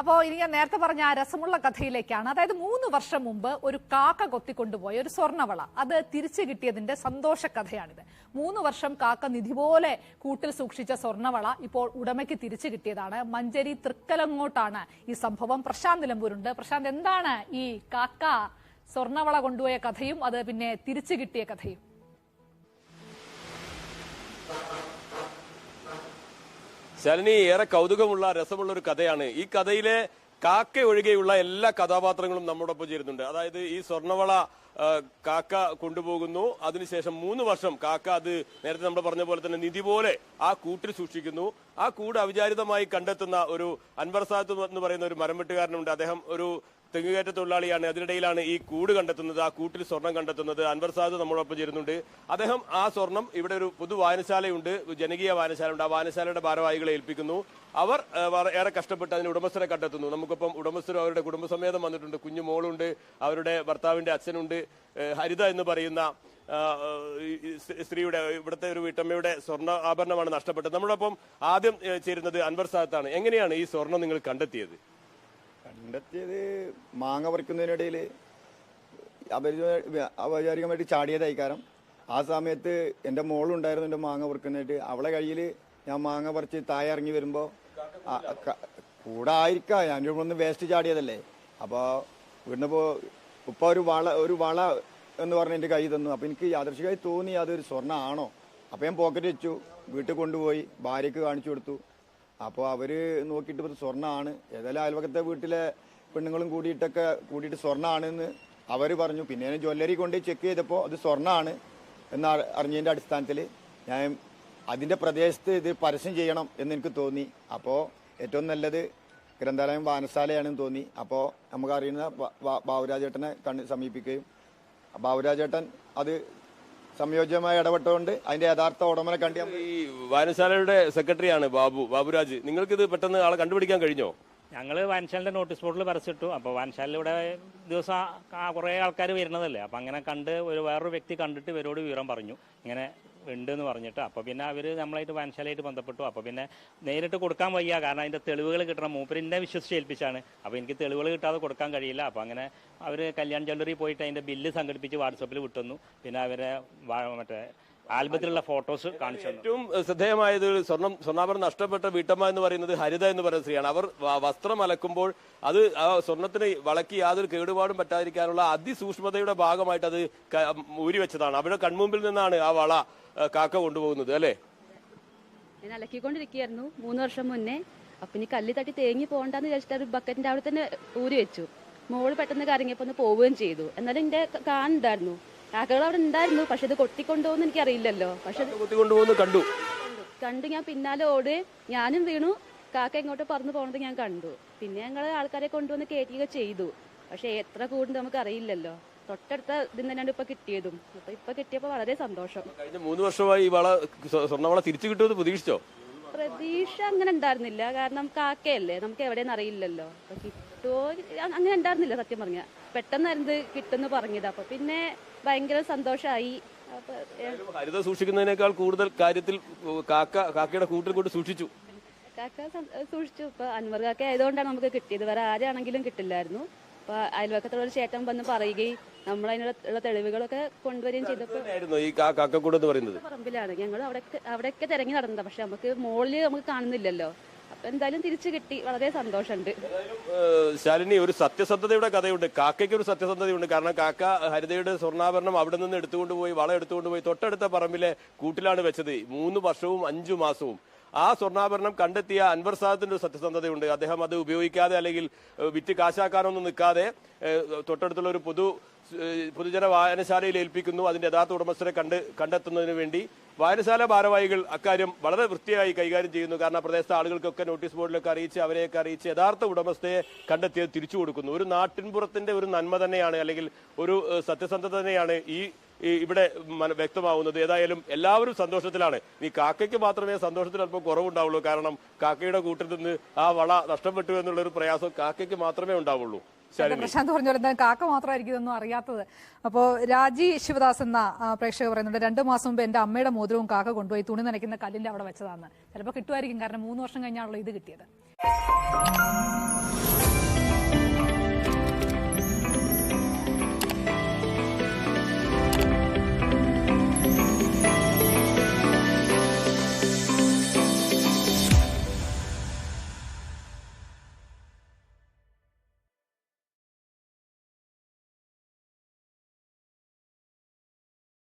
അപ്പോൾ ഇനി ഞാൻ നേരത്തെ പറഞ്ഞ ആ രസമുള്ള കഥയിലേക്കാണ്. അതായത് മൂന്ന് വർഷം മുമ്പ് ഒരു കാക്ക കൊത്തിക്കൊണ്ടുപോയ ഒരു സ്വർണവള. അത് തിരിച്ചു കിട്ടിയതിന്റെ സന്തോഷ കഥയാണിത്. മൂന്ന് വർഷം കാക്ക നിധി പോലെ കൂട്ടിൽ സൂക്ഷിച്ച സ്വർണവള ഇപ്പോൾ ഉടമയ്ക്ക് തിരിച്ചു കിട്ടിയതാണ്. മഞ്ചേരി തൃക്കലങ്ങോട്ടാണ് ഈ സംഭവം. പ്രശാന്ത് നിലമ്പൂരുണ്ട്. പ്രശാന്ത് എന്താണ് ഈ കാക്ക സ്വർണവള കൊണ്ടുപോയ കഥയും അത് പിന്നെ തിരിച്ചു കിട്ടിയ കഥയും? ശാലിനി ഏറെ കൗതുകമുള്ള രസമുള്ള ഒരു കഥയാണ്. ഈ കഥയിലെ കാക്ക ഒഴികെയുള്ള എല്ലാ കഥാപാത്രങ്ങളും നമ്മോടൊപ്പം ചേരുന്നുണ്ട്. അതായത് ഈ സ്വർണവള കാക്ക കൊണ്ടുപോകുന്നു. അതിനുശേഷം മൂന്ന് വർഷം കാക്ക അത് നേരത്തെ നമ്മൾ പറഞ്ഞ പോലെ തന്നെ നിധി പോലെ ആ കൂട്ടിൽ സൂക്ഷിക്കുന്നു. ആ കൂട് അവിചാരിതമായി കണ്ടെത്തുന്ന ഒരു അൻവർ സാദത്ത് എന്ന് പറയുന്ന ഒരു മരം വെട്ടുകാരനുണ്ട് അദ്ദേഹം ഒരു തെങ്ങുകയറ്റ തൊഴിലാളിയാണ്. അതിനിടയിലാണ് ഈ കൂട് കണ്ടെത്തുന്നത് ആ കൂട്ടിൽ സ്വർണം കണ്ടെത്തുന്നത്. അൻവർ സാദ് നമ്മളൊപ്പം ചേരുന്നുണ്ട്. അദ്ദേഹം ആ സ്വർണം ഇവിടെ ഒരു പൊതു വായനശാലയുണ്ട് ജനകീയ വായനശാലയുണ്ട്. ആ വായനശാലയുടെ ഭാരവാഹികളെ ഏൽപ്പിക്കുന്നു. അവർ ഏറെ കഷ്ടപ്പെട്ട് അതിന് ഉടമസ്ഥരെ കണ്ടെത്തുന്നു. നമുക്കിപ്പം ഉടമസ്ഥരും അവരുടെ കുടുംബസമേതം വന്നിട്ടുണ്ട്. കുഞ്ഞു മോളുണ്ട് അവരുടെ ഭർത്താവിന്റെ അച്ഛനുണ്ട്. ഹരിത എന്ന് പറയുന്ന സ്ത്രീയുടെ ഇവിടുത്തെ ഒരു വീട്ടമ്മയുടെ സ്വർണ ആഭരണമാണ് നഷ്ടപ്പെട്ടത്. നമ്മളൊപ്പം ആദ്യം ചേരുന്നത് അൻവർ സാദത്താണ് എങ്ങനെയാണ് ഈ സ്വർണം നിങ്ങൾ കണ്ടെത്തിയത്? കണ്ടെത്തിയത് മാങ്ങ പറിക്കുന്നതിനിടയിൽ അപരിചിത ഔപചാരികമായിട്ട് ചാടിയതായി കാരണം ആ സമയത്ത് എന്റെ മോളുണ്ടായിരുന്നു എന്റെ മാങ്ങ പറിക്കുന്നതായിട്ട്. അവളെ കയ്യിൽ ഞാൻ മാങ്ങ പറിച്ച് താഴെ ഇറങ്ങി വരുമ്പോൾ കൂടെ ആയിരിക്കാം. ഞാൻ നിന്ന് വേസ്റ്റ് ചാടിയതല്ലേ. അപ്പോൾ ഇവിടുന്ന് ഉപ്പ ഒരു വള ഒരു വള എന്ന് പറഞ്ഞ് എന്റെ കൈ തന്നു. അപ്പോൾ എനിക്ക് യാദർശികമായി തോന്നി അതൊരു സ്വർണമാണോ അപ്പോൾ ഞാൻ പോക്കറ്റ് വെച്ചു. വീട്ടിൽ കൊണ്ടുപോയി. ഭാര്യയ്ക്ക് കാണിച്ചു കൊടുത്തു. അപ്പോൾ അവർ നോക്കിയിട്ട് ഇത് സ്വർണമാണ് ഏതായാലും അയൽവക്കത്തെ വീട്ടിലെ പെണ്ണുങ്ങളും കൂടിയിട്ടൊക്കെ കൂടിയിട്ട് സ്വർണമാണെന്ന് അവർ പറഞ്ഞു. പിന്നെ ജ്വല്ലറി കൊണ്ട് ചെക്ക് ചെയ്തപ്പോൾ അത് സ്വർണമാണ് എന്ന് അറിഞ്ഞതിന്റെ അടിസ്ഥാനത്തിൽ ഞാൻ അതിന്റെ പ്രദേശത്ത് ഇത് പരസ്യം ചെയ്യണം എന്ന് എനിക്ക് തോന്നി. അപ്പോൾ ഏറ്റവും നല്ലത് ഗ്രന്ഥാലയം വാനശാലയാണെന്ന് തോന്നി. അപ്പോൾ നമുക്കറിയുന്ന ബാബുരാജേട്ടനെ കണ്ണ് സമീപിക്കുകയും. ബാബുരാജേട്ടൻ അത് സംയോജ്യമായി ഇടപെട്ടുകൊണ്ട് അതിന്റെ യഥാർത്ഥ ഉടമനെ കണ്ട് ഈ വായനശാലയുടെ സെക്രട്ടറിയാണ് ബാബു ബാബുരാജ്. നിങ്ങൾക്കിത് പെട്ടെന്ന് ആളെ കണ്ടുപിടിക്കാൻ കഴിഞ്ഞോ? ഞങ്ങൾ വാൻശാലിന്റെ നോട്ടീസ് ബോർഡിൽ പരസ്യമിട്ടു. അപ്പോൾ വാൻശാലിൽ ദിവസം കുറേ ആൾക്കാർ വരുന്നതല്ലേ. അപ്പോൾ അങ്ങനെ കണ്ട് ഒരു വേറൊരു വ്യക്തി കണ്ടിട്ട് ഇവരോട് വിവരം പറഞ്ഞു. ഇങ്ങനെ ഉണ്ട് എന്ന് പറഞ്ഞിട്ട്. അപ്പോൾ പിന്നെ അവർ നമ്മളായിട്ട് വാൻശാലയായിട്ട് ബന്ധപ്പെട്ടു. അപ്പോൾ പിന്നെ നേരിട്ട് കൊടുക്കാൻ വയ്യ. കാരണം അതിന്റെ തെളിവുകൾ കിട്ടണം. മൂപ്പരിന്നെ വിശ്വസിച്ച് ഏൽപ്പിച്ചാണ്. അപ്പോൾ എനിക്ക് തെളിവുകൾ കിട്ടാതെ കൊടുക്കാൻ കഴിയില്ല. അപ്പോൾ അങ്ങനെ അവർ കല്യാൺ ജ്വല്ലറി പോയിട്ട് അതിന്റെ ബില്ല് സംഘടിപ്പിച്ച് വാട്സപ്പിൽ വിട്ടുന്നു. പിന്നെ അവരെ മറ്റേ ആൽബത്തിലുള്ള ഫോട്ടോസ് കാണിച്ചു ഏറ്റവും ശ്രദ്ധേയമായത് സ്വർണം സ്വർണാഭരണം നഷ്ടപ്പെട്ട വീട്ടമ്മ എന്ന് പറയുന്നത് ഹരിത എന്ന് പറയുന്ന സ്ത്രീയാണ്. അവർ വസ്ത്രം അലക്കുമ്പോൾ അത് ആ സ്വർണത്തിന് വളക്കി യാതൊരു കേടുപാടും പറ്റാതിരിക്കാനുള്ള അതിസൂക്ഷ്മതയുടെ ഭാഗമായിട്ട് അത് ഊരി വെച്ചതാണ്. അവരുടെ കൺമുമ്പിൽ നിന്നാണ് ആ വള കാക്ക കൊണ്ടുപോകുന്നത് അല്ലേ? ഞാൻ അലക്കിക്കൊണ്ടിരിക്കുകയായിരുന്നു മൂന്ന് വർഷം മുന്നേ. അപ്പൊ ഇനി കല്ലി തട്ടി തേങ്ങി പോകണ്ടെന്ന് വിചാരിച്ചിട്ട് ഒരു ബക്കറ്റിന്റെ അവിടെ തന്നെ ഊരി വെച്ചു. മോൾ പെട്ടെന്ന് കറങ്ങിയപ്പോ ഒന്ന് പോവുകയും ചെയ്തു. എന്നാലും എന്റെ കാണുണ്ടായിരുന്നു കാക്കകൾ അവിടെ ഉണ്ടായിരുന്നു. പക്ഷെ ഇത് കൊത്തിക്കൊണ്ടുപോകുന്ന എനിക്ക് അറിയില്ലല്ലോ പക്ഷെ കണ്ടു. കണ്ടു. ഞാൻ പിന്നാലെ ഓട് ഞാനും വീണു. കാക്ക എങ്ങോട്ട് പറന്നു പോണത് ഞാൻ കണ്ടു. പിന്നെ ഞങ്ങൾ ആൾക്കാരെ കൊണ്ടുവന്ന് കയറ്റുക ചെയ്തു. പക്ഷെ എത്ര കൂടുണ്ട് നമുക്ക് അറിയില്ലല്ലോ തൊട്ടടുത്ത ഇതിൽ തന്നെയാണ് ഇപ്പൊ കിട്ടിയതും. അപ്പൊ ഇപ്പൊ കിട്ടിയപ്പോ വളരെ സന്തോഷം. കഴിഞ്ഞ മൂന്ന് വർഷമായി ഈ വള സ്വ- സ്വർണവള തിരിച്ചു കിട്ടുമെന്ന് പ്രതീക്ഷിച്ചോ? പ്രതീക്ഷ അങ്ങനെ ഉണ്ടായിരുന്നില്ല. കാരണം കാക്കയല്ലേ. നമുക്ക് എവിടെയെന്ന് അറിയില്ലല്ലോ. അപ്പൊ കിട്ടുമോ അങ്ങനെ ഉണ്ടായിരുന്നില്ല സത്യം പറഞ്ഞ. പെട്ടെന്നായിരുന്നു കിട്ടുന്നു കിട്ടുമെന്ന് പറഞ്ഞത്. അപ്പൊ പിന്നെ ഭയങ്കര സന്തോഷമായി ഹരിത സൂക്ഷിക്കുന്നതിനേക്കാൾ കൂടുതൽ കാര്യത്തിൽ കാക്ക കാക്കയുടെ കൂട്ടിൽ കൊണ്ട് സൂക്ഷിച്ചു. കാക്ക സൂക്ഷിച്ചു. ഇപ്പൊ അൻവർ കാക്ക ആയതുകൊണ്ടാണ് നമുക്ക് കിട്ടിയത്. വേറെ ആരാണെങ്കിലും കിട്ടില്ലായിരുന്നു. അപ്പൊ അയൽവക്കത്തുള്ള ചേട്ടൻ വന്ന് പറയുകയും നമ്മൾ അതിനുള്ള തെളിവുകളൊക്കെ കൊണ്ടുവരികയും ചെയ്തപ്പോൾ ഈ കാക്ക കാക്കക്കൂട് എന്ന് പറയുന്നത്. പറമ്പിലാണ് ഞങ്ങൾ അവിടെ അവിടെയൊക്കെ തിരങ്ങി നടന്നത്. പക്ഷെ നമുക്ക് മുകളിൽ നമുക്ക് കാണുന്നില്ലല്ലോ. എന്തായാലും തിരിച്ചു കിട്ടി. വളരെ സന്തോഷമുണ്ട്. ശാലിനി ഒരു സത്യസന്ധതയുടെ കഥയുണ്ട്. കാക്കയ്ക്ക് ഒരു സത്യസന്ധതയുണ്ട്. കാരണം കാക്ക ഹരിതയുടെ സ്വർണാഭരണം അവിടെ നിന്ന് എടുത്തുകൊണ്ട് പോയി വള എടുത്തുകൊണ്ട് പോയി തൊട്ടടുത്ത പറമ്പിലെ കൂട്ടിലാണ് വെച്ചത്. മൂന്ന് വർഷവും അഞ്ചു മാസവും. ആ സ്വർണാഭരണം കണ്ടെത്തിയ അൻവർ സാദത്തിന്റെ ഒരു സത്യസന്ധതയുണ്ട്. അദ്ദേഹം അത് ഉപയോഗിക്കാതെ അല്ലെങ്കിൽ വിറ്റ് കാശാക്കാനൊന്നും നിൽക്കാതെ തൊട്ടടുത്തുള്ള ഒരു പൊതു പൊതുജന വായനശാലയിൽ ഏൽപ്പിക്കുന്നു. അതിന്റെ യഥാർത്ഥ ഉടമസ്ഥരെ കണ്ട് കണ്ടെത്തുന്നതിന് വേണ്ടി വായനശാല ഭാരവാഹികൾ അക്കാര്യം വളരെ വൃത്തിയായി കൈകാര്യം ചെയ്യുന്നു. കാരണം പ്രദേശത്തെ ആളുകൾക്കൊക്കെ നോട്ടീസ് ബോർഡിലൊക്കെ അറിയിച്ച് അവരെയൊക്കെ അറിയിച്ച് യഥാർത്ഥ ഉടമസ്ഥയെ കണ്ടെത്തിയത് തിരിച്ചു കൊടുക്കുന്നു. ഒരു നാട്ടിൻപുറത്തിന്റെ ഒരു നന്മ തന്നെയാണ് അല്ലെങ്കിൽ ഒരു സത്യസന്ധത തന്നെയാണ് ഈ ഇവിടെ വ്യക്തമാവുന്നത് ഏതായാലും എല്ലാവരും സന്തോഷത്തിലാണ്. ഈ കാക്കയ്ക്ക് മാത്രമേ സന്തോഷത്തിൽ അല്പം കുറവുണ്ടാവുള്ളൂ. കാരണം കാക്കയുടെ കൂട്ടിൽ നിന്ന് ആ വള നഷ്ടപ്പെട്ടു എന്നുള്ള ഒരു പ്രയാസം കാക്കയ്ക്ക് മാത്രമേ ഉണ്ടാവുള്ളൂ. പ്രശാന്ത് പറഞ്ഞ പോലെ കാക്ക മാത്രമായിരിക്കും ഇതൊന്നും അറിയാത്തത്. അപ്പോ രാജി ശിവദാസ് എന്ന പ്രേക്ഷകർ പറയുന്നുണ്ട് രണ്ടു മാസം മുമ്പ് എന്റെ അമ്മയുടെ മോതിരവും കാക്ക കൊണ്ടുപോയി തുണി നനയ്ക്കുന്ന കല്ലിന്റെ അവിടെ വെച്ചതാണ് ചിലപ്പോൾ കിട്ടുമായിരിക്കും. കാരണം മൂന്ന് വർഷം കഴിഞ്ഞാണല്ലോ ഇത് കിട്ടിയത്.